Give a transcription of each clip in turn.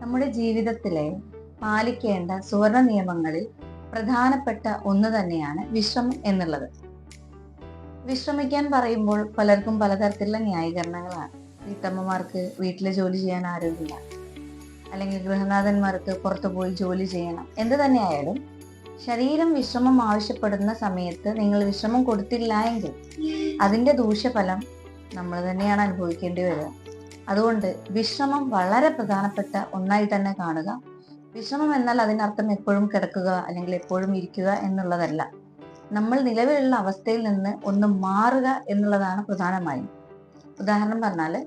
നമ്മുടെ ജീവിതത്തിലെ പാലിക്കേണ്ട സുവർണ നിയമങ്ങളിൽ പ്രധാനപ്പെട്ട ഒന്ന് തന്നെയാണ് വിശ്രമം എന്നുള്ളത്. വിശ്രമിക്കാൻ പറയുമ്പോൾ പലർക്കും പലതരത്തിലുള്ള ന്യായീകരണങ്ങളാണ്. വീട്ടമ്മമാർക്ക് വീട്ടിലെ ജോലി ചെയ്യാൻ ആരോഗ്യമില്ല. അല്ലെങ്കിൽ ഗൃഹനാഥന്മാർക്ക് പുറത്തു പോയി ജോലി ചെയ്യണം. എന്ത് തന്നെയായാലും ശരീരം വിശ്രമം ആവശ്യപ്പെടുന്ന സമയത്ത് നിങ്ങൾ വിശ്രമം കൊടുത്തില്ല എങ്കിൽ അതിന്റെ ദൂഷ്യഫലം നമ്മൾ തന്നെയാണ് അനുഭവിക്കേണ്ടി വരിക. അതുകൊണ്ട് വിശ്രമം വളരെ പ്രധാനപ്പെട്ട ഒന്നായി തന്നെ കാണുക. വിശ്രമം എന്നാൽ അതിനർത്ഥം എപ്പോഴും കിടക്കുക അല്ലെങ്കിൽ എപ്പോഴും ഇരിക്കുക എന്നുള്ളതല്ല. നമ്മൾ നിലവിലുള്ള അവസ്ഥയിൽ നിന്ന് ഒന്ന് മാറുക എന്നുള്ളതാണ് പ്രധാനമായും. ഉദാഹരണം പറഞ്ഞാൽ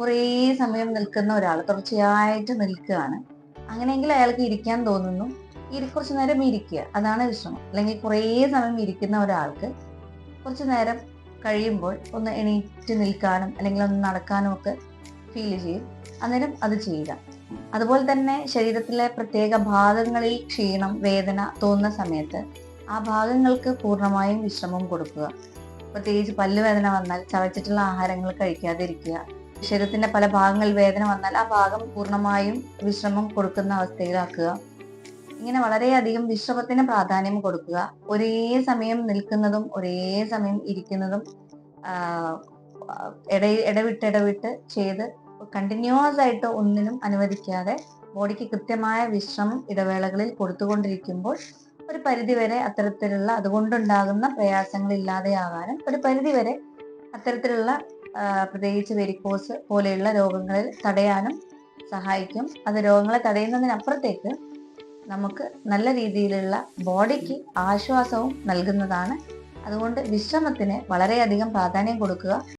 കുറേ സമയം നിൽക്കുന്ന ഒരാൾ തുടർച്ചയായിട്ട് നിൽക്കുകയാണ്. അങ്ങനെയെങ്കിൽ അയാൾക്ക് ഇരിക്കാൻ തോന്നുന്നു. ഇരി കുറച്ചു നേരം ഇരിക്കുക. അതാണ് വിശ്രമം. അല്ലെങ്കിൽ കുറേ സമയം ഇരിക്കുന്ന ഒരാൾക്ക് കുറച്ച് നേരം കഴിയുമ്പോൾ ഒന്ന് എണീറ്റ് നിൽക്കാനും അല്ലെങ്കിൽ ഒന്ന് നടക്കാനും ഒക്കെ ഫീൽ ചെയ്യും. അന്നേരം അത് ചെയ്യുക അതുപോലെ തന്നെ ശരീരത്തിലെ പ്രത്യേക ഭാഗങ്ങളിൽ ക്ഷീണം വേദന തോന്നുന്ന സമയത്ത് ആ ഭാഗങ്ങൾക്ക് പൂർണമായും വിശ്രമം കൊടുക്കുക. പ്രത്യേകിച്ച് പല്ലുവേദന വന്നാൽ ചവച്ചിട്ടുള്ള ആഹാരങ്ങൾ കഴിക്കാതിരിക്കുക ശരീരത്തിന്റെ പല ഭാഗങ്ങളിൽ വേദന വന്നാൽ ആ ഭാഗം പൂർണമായും വിശ്രമം കൊടുക്കുന്ന അവസ്ഥയിലാക്കുക. ഇങ്ങനെ വളരെയധികം വിശ്രമത്തിന് പ്രാധാന്യം കൊടുക്കുക. ഒരേ സമയം നിൽക്കുന്നതും ഒരേ സമയം ഇരിക്കുന്നതും ഇട ഇടവിട്ട് ഇടവിട്ട് ചെയ്ത് കണ്ടിന്യൂസ് ആയിട്ട് ഒന്നിനും അനുവദിക്കാതെ ബോഡിക്ക് കൃത്യമായ വിശ്രമം ഇടവേളകളിൽ കൊടുത്തുകൊണ്ടിരിക്കുമ്പോൾ ഒരു പരിധിവരെ അത്തരത്തിലുള്ള അതുകൊണ്ടുണ്ടാകുന്ന പ്രയാസങ്ങൾ ഇല്ലാതെയാകാനും ഒരു പരിധിവരെ അത്തരത്തിലുള്ള പ്രത്യേകിച്ച് വെരിക്കോസ് പോലെയുള്ള രോഗങ്ങളിൽ തടയാനും സഹായിക്കും. അത് രോഗങ്ങളെ തടയുന്നതിനപ്പുറത്തേക്ക് നമുക്ക് നല്ല രീതിയിലുള്ള ബോഡിക്ക് ആശ്വാസവും നൽകുന്നതാണ്. അതുകൊണ്ട് വിശ്രമത്തിന് വളരെയധികം പ്രാധാന്യം കൊടുക്കുക.